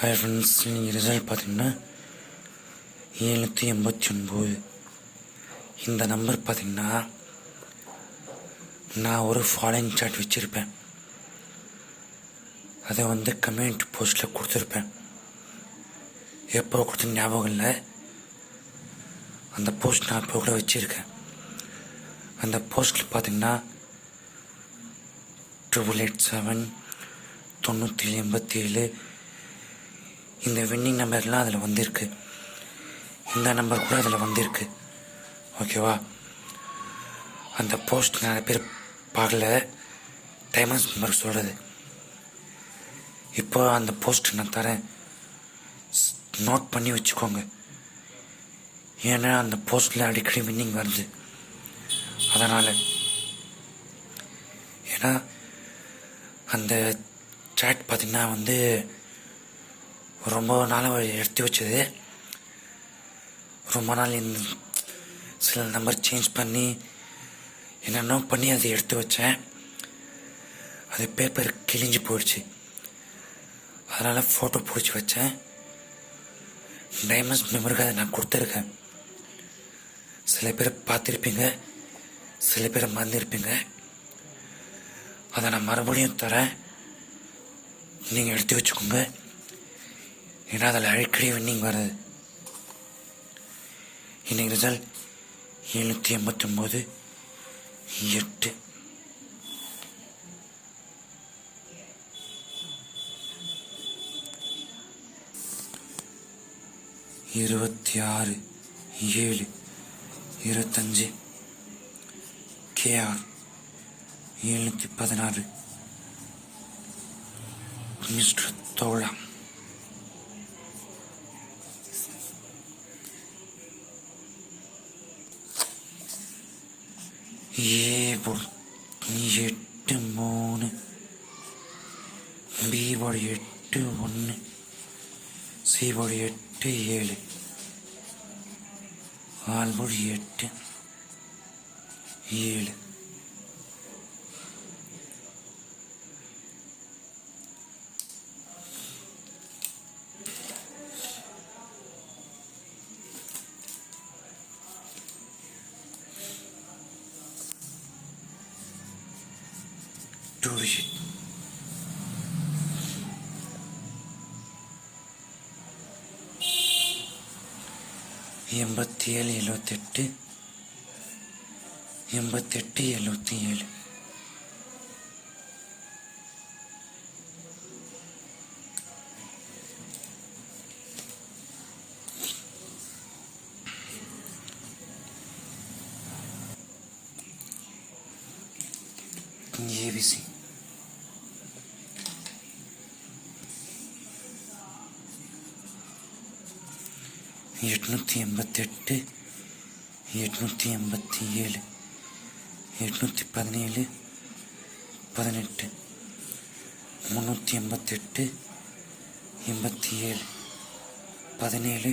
Hi friends நீங்கள் result பார்த்தீங்கன்னா ஏழுநூற்றி எண்பத்தி ஒன்பது. இந்த நம்பர் பார்த்தீங்கன்னா நான் ஒரு ஃபாலோயிங் சாட் வச்சுருப்பேன். அதை வந்து கமெண்ட் போஸ்ட்டில் கொடுத்துருப்பேன். எப்போ கொடுத்த ஞாபகம் இல்லை. அந்த போஸ்ட் நான் இப்போ கூட வச்சுருக்கேன். அந்த போஸ்ட்டில் பார்த்தீங்கன்னா ட்ரிபிள் எயிட் செவன் தொண்ணூற்றி எண்பத்தி ஏழு இந்த வின்னிங் நம்பர்லாம் அதில் வந்திருக்கு. இந்த நம்பர் கூட அதில் வந்திருக்கு. ஓகேவா அந்த போஸ்ட் நிறைய பேர் பார்க்கல. டைமண்ட்ஸ் நம்பர் சொல்கிறது இப்போ அந்த போஸ்ட் நான் தரேன். நோட் பண்ணி வச்சுக்கோங்க. ஏன்னா அந்த போஸ்ட்டில் அடிக்கடி வின்னிங் வருது. அதனால். ஏன்னா அந்த சாட் பார்த்திங்கன்னா வந்து ரொம்ப நாளாக எடுத்து வச்சது. ரொம்ப நாள் சில நம்பர் சேஞ்ச் பண்ணி என்னென்னோ பண்ணி அதை எடுத்து வச்சேன். அது பேப்பர் கிழிஞ்சு போயிடுச்சு. அதனால் ஃபோட்டோ பிடிச்சி வச்சேன். டைமண்ட்ஸ் மெமருக்கு அதை நான் கொடுத்துருக்கேன். சில பேர் பார்த்துருப்பீங்க சில பேர் மறந்துருப்பீங்க. அதை நான் மறுபடியும் தரேன். நீங்கள் எடுத்து வச்சுக்கோங்க. ஏன்னா அதில் அடிக்கடி வின்னிங் வருது. இன்னைக்கு ரிசல்ட் எழுநூற்றி எண்பத்தொம்போது எட்டு. இருபத்தி ஆறு ஏழு இருபத்தஞ்சு. கேஆர் எழுநூற்றி பதினாறு. மிஸ்டர் தோழா. ஏ எட்டு மூணு பிபோடு எட்டு ஒன்று சிபோடு எட்டு ஏழு ஆல்போடு எட்டு ஏழு. Do the shit. எண்பத்தி ஏழு எழுபத்தெட்டு எண்பத்தெட்டு எழுபத்தி ஏழு ஏபிசி எட்நூற்றி எண்பத்தெட்டு எட்நூற்றி எண்பத்தி ஏழு எட்நூற்றி பதினேழு பதினெட்டு முந்நூற்றி எண்பத்தெட்டு எண்பத்தி ஏழு பதினேழு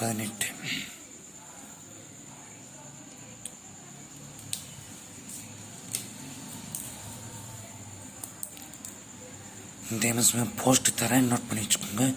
பதினெட்டு. இந்த எம்எஸ்மே போஸ்ட் தரேன் நோட் பண்ணி வச்சுக்கோங்க.